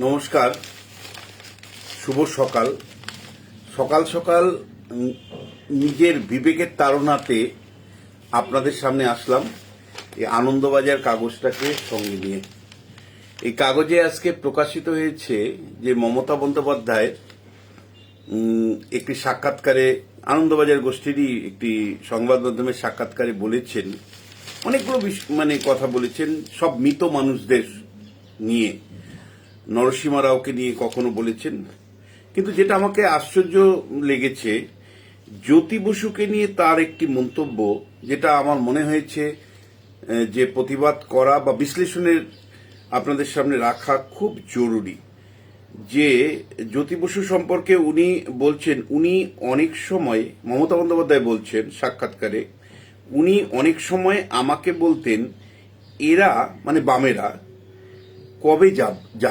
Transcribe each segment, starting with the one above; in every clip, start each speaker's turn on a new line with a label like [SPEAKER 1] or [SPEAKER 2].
[SPEAKER 1] নমস্কার, শুভ সকাল। সকাল সকাল নিজের বিবেকের তাড়নাতে আপনাদের সামনে আসলাম এই আনন্দবাজার কাগজটাকে সঙ্গে নিয়ে। এই কাগজে আজকে প্রকাশিত হয়েছে যে মমতা বন্দ্যোপাধ্যায়ের একটি সাক্ষাৎকারে, আনন্দবাজার গোষ্ঠীরই একটি সংবাদ মাধ্যমের সাক্ষাৎকারে বলেছেন, অনেকগুলো মানে কথা বলেছেন, সব মৃত মানুষদের নিয়ে। নরসীমা রাওকে নিয়ে কখনো বলেছেন? কিন্তু যেটা আমাকে আশ্চর্য লেগেছে, জ্যোতি বসুকে নিয়ে তার একটি মন্তব্য, যেটা আমার মনে হয়েছে যে প্রতিবাদ করা বা বিশ্লেষণের আপনাদের সামনে রাখা খুব জরুরি। যে জ্যোতি বসু সম্পর্কে উনি বলছেন, উনি অনেক সময়, মমতা বন্দ্যোপাধ্যায় বলছেন সাক্ষাৎকারে, উনি অনেক সময় আমাকে বলতেন, এরা মানে বামেরা কবে যাব-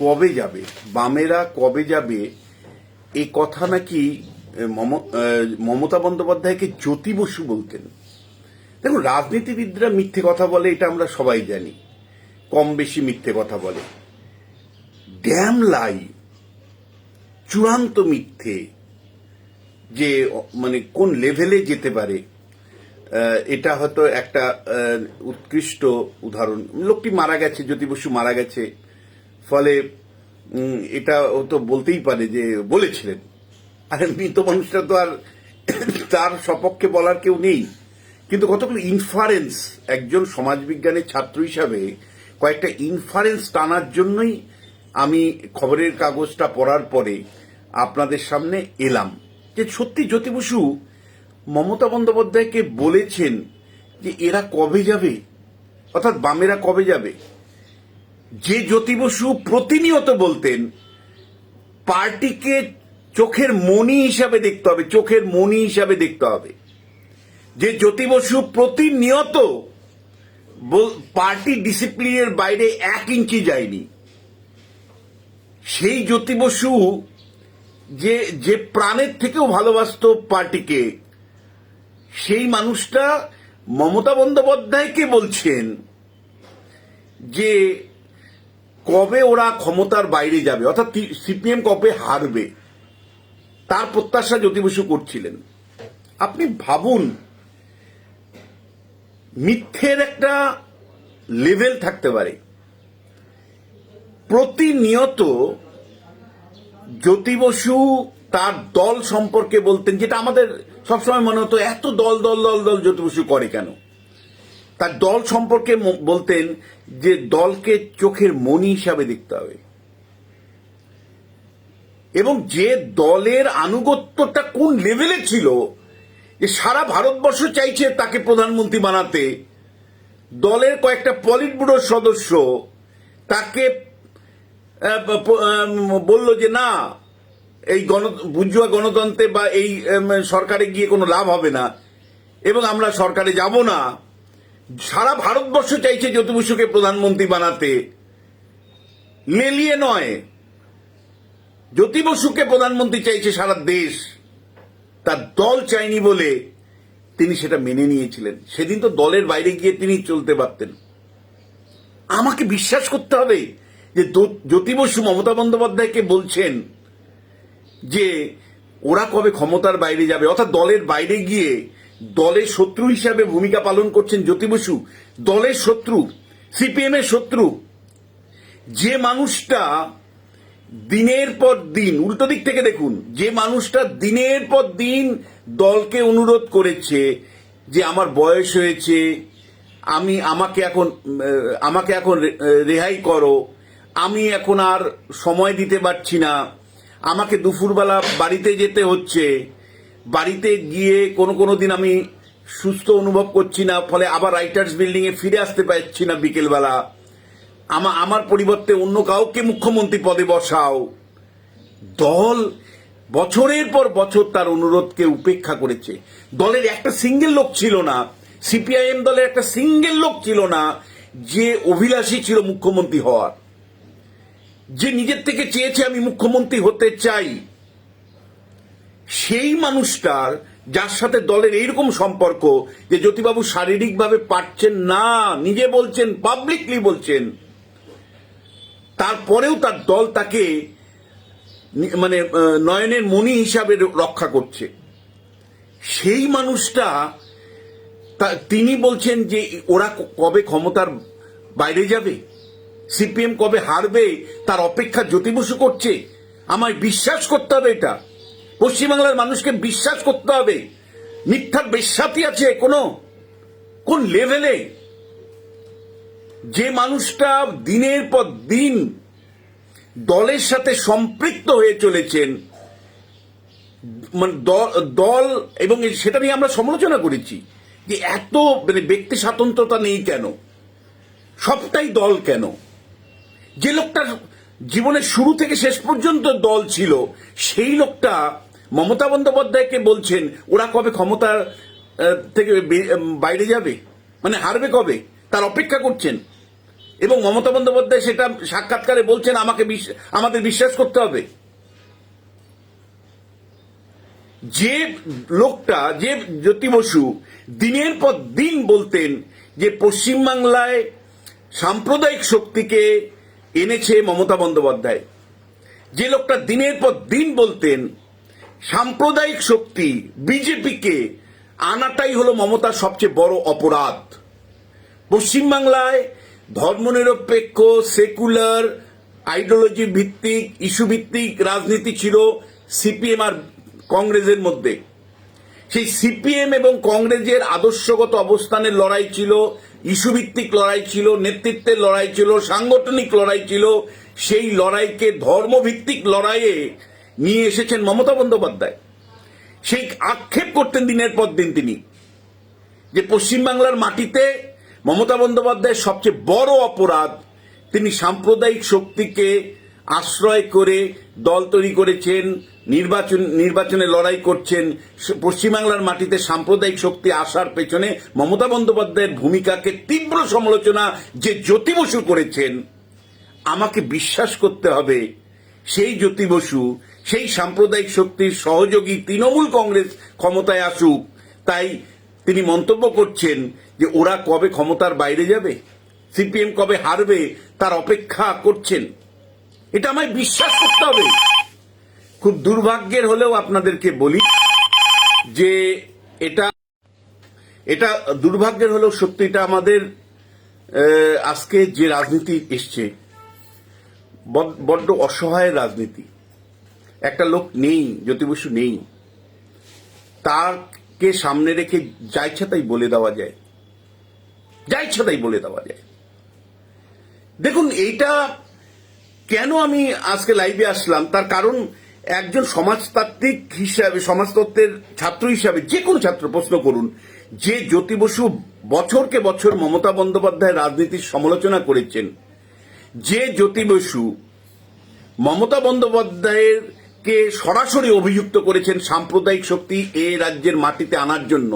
[SPEAKER 1] কবে যাবে? বামেরা কবে যাবে? এই কথা নাকি মম- মমতা বন্দ্যোপাধ্যায়কে জ্যোতি বসু বলতেন। দেখুন, রাজনীতিবিদরা মিথ্যে কথা বলে, এটা আমরা সবাই জানি। কম বেশি মিথ্যে কথা বলে। ড্যাম লাই, চূড়ান্ত মিথ্যে, যে মানে কোন লেভেলে যেতে পারে এটা হয়তো একটা উৎকৃষ্ট উদাহরণ। লোকটি মারা গেছে, জ্যোতি বসু মারা গেছে। ফলে এটা ও তো বলতেই পারে যে বলেছিলেন। আর মৃত মানুষটা তো আর তার সপক্ষে বলার কেউ নেই। কিন্তু কতগুলো ইনফারেন্স একজন সমাজবিজ্ঞানের ছাত্র হিসাবে কয়েকটা ইনফারেন্স টানার জন্যই আমি খবরের কাগজটা পড়ার পরে আপনাদের সামনে এলাম। যে সত্যি জ্যোতি বসু মমতা বন্দ্যোপাধ্যায়কে বলেছেন যে এরা কবে যাবে? অর্থাৎ বামেরা কবে যাবে? যে জ্যোতি বসু প্রতিনিয়ত বলতেন, পার্টিকে চোখের মনি হিসাবে দেখতে হবে, চোখের মনি হিসাবে দেখতে হবে। যে জ্যোতি বসু প্রতিনিয়ত পার্টি ডিসিপ্লিনের বাইরে এক ইঞ্চি যায়নি, সেই জ্যোতি বসু যে যে প্রাণের থেকেও ভালোবাসতো পার্টিকে সেই মানুষটা মমতা বন্দ্যোপাধ্যায়কে বলছেন যে কবে ওরা ক্ষমতার বাইরে যাবে? অর্থাৎ সিপিএম কবে হারবে? তার প্রত্যাশা জ্যোতি বসু করছিলেন। আপনি ভাবুন, মিথ্যের একটা লেভেল থাকতে পারে। প্রতিনিয়ত জ্যোতি বসু তার দল সম্পর্কে বলতেন, যেটা আমাদের সবসময় মনে হতো, এত দল দল দল দল জ্যোতি বসু করে কেন? তার দল সম্পর্কে বলতেন যে দলকে চোখের মনি হিসাবে দেখতে হবে। এবং যে দলের আনুগত্যটা কোন লেভেলে ছিল, যে সারা ভারতবর্ষ চাইছে তাকে প্রধানমন্ত্রী বানাতে, দলের কয়েকটা পলিট ব্যুরোর সদস্য তাকে বলল যে না এই গণ, বুঝুয়া গণতন্ত্রে বা এই সরকারে গিয়ে কোনো লাভ হবে না। এবং আমরা সরকারে যাব না। সারা ভারতবর্ষ চাইছে জ্যোতি বসুকে প্রধানমন্ত্রী বানাতে। লেলিয়ে নয়। জ্যোতি বসুকে প্রধানমন্ত্রী চাইছে সারা দেশ। তার দল চাইনি বলে তিনি সেটা মেনে নিয়েছিলেন। সেদিন তো দলের বাইরে গিয়ে তিনি চলতে পারতেন। আমাকে বিশ্বাস করতে হবে যে জ্যোতি বসু মমতা বন্দ্যোপাধ্যায়কে বলছেন যে ওরা কবে ক্ষমতার বাইরে যাবে, অর্থাৎ দলের বাইরে গিয়ে দলের শত্রু হিসাবে ভূমিকা পালন করছেন জ্যোতি বসু, দলের শত্রু, সিপিএম এর শত্রু, যে মানুষটা দিনের পর দিন, উল্টো দিক থেকে দেখুন, যে মানুষটা দিনের পর দিন দলকে অনুরোধ করেছে যে আমার বয়স হয়েছে, আমি আমাকে এখন আমাকে এখন রেহাই করো, আমি এখন আর সময় দিতে পারছি না আমাকে দুপুরবেলা বাড়িতে যেতে হচ্ছে। বাড়িতে গিয়ে কোনো কোনো দিন আমি সুস্থ অনুভব করছি না, ফলে আবার রাইটার্স বিল্ডিং এ ফিরে আসতে পারছি না বিকেলবেলা। আমা- আমার পরিবর্তে অন্য কাউকে মুখ্যমন্ত্রী পদে বসাও। দল বছরের পর বছর তার অনুরোধকে উপেক্ষা করেছে। দলের একটা সিঙ্গেল লোক ছিল না সিপিআইএম দলের একটা সিঙ্গেল লোক ছিল না, যে অভিলাষী ছিল মুখ্যমন্ত্রী হওয়ার। যে নিজের থেকে চেয়েছে আমি মুখ্যমন্ত্রী হতে চাই, সেই মানুষটার, যার সাথে দলের এইরকম সম্পর্ক যে জ্যোতিবাবু শারীরিকভাবে পারছেন না, নিজে বলছেন পাবলিকলি বলছেন, তারপরেও তার দল তাকে মানে নয়নের মণি হিসাবে রক্ষা করছে। সেই মানুষটা তিনি বলছেন যে ওরা কবে ক্ষমতার বাইরে যাবে? সিপিএম কবে হারবে, তার অপেক্ষা জ্যোতি বসু করছে। আমায় বিশ্বাস করতে হবে এটা। পশ্চিমবাংলার মানুষকে বিশ্বাস করতে হবে। মিথ্যার বেশ্যাতি আছে কোনো? কোন লেভেলে যে মানুষটা দিনের পর দিন দলের সাথে সম্পৃক্ত হয়ে চলেছেন মানে দল এবং সেটা নিয়ে আমরা সমালোচনা করেছি যে এত মানে ব্যক্তি স্বাতন্ত্রতা নেই কেন? সবটাই দল কেন? যে লোকটার জীবনের শুরু থেকে শেষ পর্যন্ত দল ছিল, সেই লোকটা মমতা বন্দ্যোপাধ্যায়কে বলছেন, ওরা কবে ক্ষমতার থেকে বাইরে যাবে? মানে হারবে কবে? তার অপেক্ষা করছেন। এবং মমতা বন্দ্যোপাধ্যায় সেটা সাক্ষাৎকারে বলছেন, আমাকে আমাদের বিশ্বাস করতে হবে। যে লোকটা, যে জ্যোতি বসু দিনের পর দিন বলতেন যে পশ্চিমবাংলায় সাম্প্রদায়িক শক্তিকে এনেছে মমতা বন্দ্যোপাধ্যায়। যে লোকটা দিনের পর দিন বলতেন, সাম্প্রদায়িক শক্তি বিজেপিকে আনাটাই হলো মমতার সবচেয়ে বড় অপরাধ। পশ্চিমবাংলায় ধর্মনিরপেক্ষ, সেকুলার, আইডিওলজি ভিত্তিক, ইস্যু ভিত্তিক রাজনীতি ছিল সিপিএম আর কংগ্রেসের মধ্যে। সেই সিপিএম এবং কংগ্রেসের আদর্শগত অবস্থানের লড়াই ছিল ইস্যু ভিত্তিক লড়াই ছিল, নেতৃত্বের লড়াই ছিল, সাংগঠনিক লড়াই ছিল, সেই লড়াইকে ধর্মভিত্তিক লড়াইয়ে নিয়ে এসেছেন মমতা বন্দ্যোপাধ্যায়। সেই আক্ষেপ করতেন দিনের পর দিন তিনি, যে পশ্চিমবাংলার মাটিতে মমতা বন্দ্যোপাধ্যায়ের সবচেয়ে বড় অপরাধ, তিনি সাম্প্রদায়িক শক্তিকে আশ্রয় করে দল তৈরি করেছেন নির্বাচন নির্বাচনে লড়াই করছেন পশ্চিমবাংলার মাটিতে সাম্প্রদায়িক শক্তি আসার পেছনে মমতা বন্দ্যোপাধ্যায়ের ভূমিকাকে তীব্র সমালোচনা যে জ্যোতি বসু করেছেন, আমাকে বিশ্বাস করতে হবে সেই জ্যোতি বসু, সেই সাম্প্রদায়িক শক্তির সহযোগী তৃণমূল কংগ্রেস ক্ষমতায় আসুক। তাই তিনি মন্তব্য করছেন যে ওরা কবে ক্ষমতার বাইরে যাবে, সিপিএম কবে হারবে, তার অপেক্ষা করছেন। এটা আমায় বিশ্বাস করতে হবে। খুব দুর্ভাগ্যের হলেও আপনাদেরকে বলি যে এটা এটা দুর্ভাগ্যের হলেও সত্যি এটা আমাদের আজকে যে রাজনীতি এসছে বড- বড্ড অসহায় রাজনীতি। একটা লোক নেই, জ্যোতি বসু নেই। তাকে সামনে রেখে যা তাই বলে দেওয়া যায়। যা তাই বলে দেওয়া যায়। দেখুন, এইটা কেন আমি আজকে লাইভে আসলাম, তার কারণ একজন সমাজতাত্ত্বিক হিসাবে, সমাজতত্ত্বের ছাত্র হিসাবে যে কোনো ছাত্র প্রশ্ন করুন, যে জ্যোতি বসু বছরকে বছর মমতা বন্দ্যোপাধ্যায় রাজনীতির সমালোচনা করেছেন, যে জ্যোতি বসু মমতা বন্দ্যোপাধ্যায়ের কে সরাসরি অভিযুক্ত করেছেন সাম্প্রদায়িক শক্তি এ রাজ্যের মাটিতে আনার জন্য,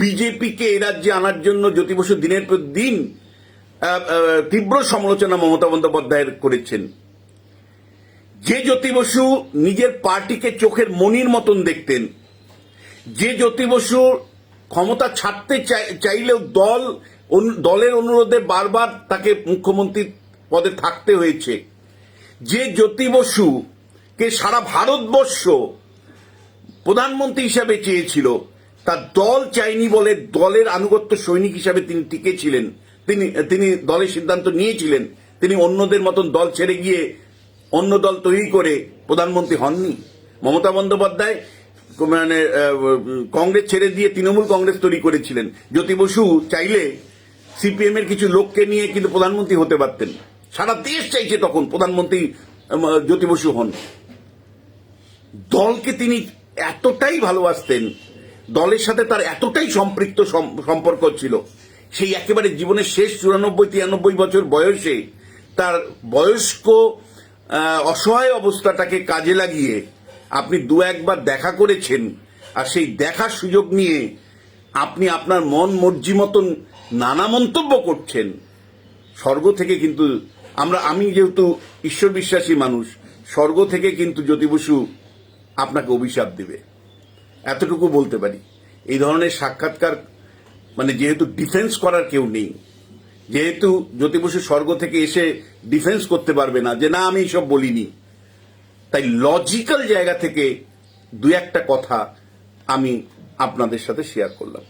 [SPEAKER 1] বিজেপিকে এ রাজ্যে আনার জন্য জ্যোতি বসু দিনের পর দিন তীব্র সমালোচনা মমতা বন্দ্যোপাধ্যায়ের করেছেন। যে জ্যোতি বসু নিজের পার্টিকে চোখের মনির মতন দেখতেন, যে জ্যোতি বসু ক্ষমতা ছাড়তে চাই- চাইলেও দল দলের অনুরোধে বারবার তাকে মুখ্যমন্ত্রী পদে থাকতে হয়েছে। যে জ্যোতি বসু কে সারা ভারতবর্ষ প্রধানমন্ত্রী হিসাবে চেয়েছিল, তার দল চাইনি বলে দলের আনুগত্য সৈনিক হিসাবে তিনি টিকে ছিলেন। তিনি তিনি দলের সিদ্ধান্ত নিয়েছিলেন। তিনি অন্যদের মতন দল ছেড়ে গিয়ে অন্য দল তৈরি করে প্রধানমন্ত্রী হননি। মমতা বন্দ্যোপাধ্যায় মানে কংগ্রেস ছেড়ে দিয়ে তৃণমূল কংগ্রেস তৈরি করেছিলেন। জ্যোতি বসু চাইলে সিপিএম এর কিছু লোককে নিয়ে কিন্তু প্রধানমন্ত্রী হতে পারতেন। সারা দেশ চাইছে তখন প্রধানমন্ত্রী জ্যোতি বসু হন। দলকে তিনি এতটাই ভালোবাসতেন, দলের সাথে তার এতটাই সম্পৃক্ত সম্পর্ক ছিল, সেই একেবারে জীবনের শেষ চুরানব্বই, তিরানব্বই বছর বয়সে তার বয়স্ক অসহায় অবস্থাটাকে কাজে লাগিয়ে আপনি দু একবার দেখা করেছেন, আর সেই দেখার সুযোগ নিয়ে আপনি আপনার মন মর্জি মতন নানা মন্তব্য করছেন। স্বর্গ থেকে কিন্তু আমরা, আমি যেহেতু ঈশ্বর বিশ্বাসী মানুষ, স্বর্গ থেকে কিন্তু জ্যোতি বসু আপনাকে অভিশাপ দেবে। এতটুকু বলতে পারি। এই ধরনের সাক্ষাৎকার মানে যেহেতু ডিফেন্স করার কেউ নেই যেহেতু জ্যোতি বসু স্বর্গ থেকে এসে ডিফেন্স করতে পারবে না, যে না, আমি সব বলিনি। তাই লজিক্যাল জায়গা থেকে দু একটা কথা আমি আপনাদের সাথে শেয়ার করলাম।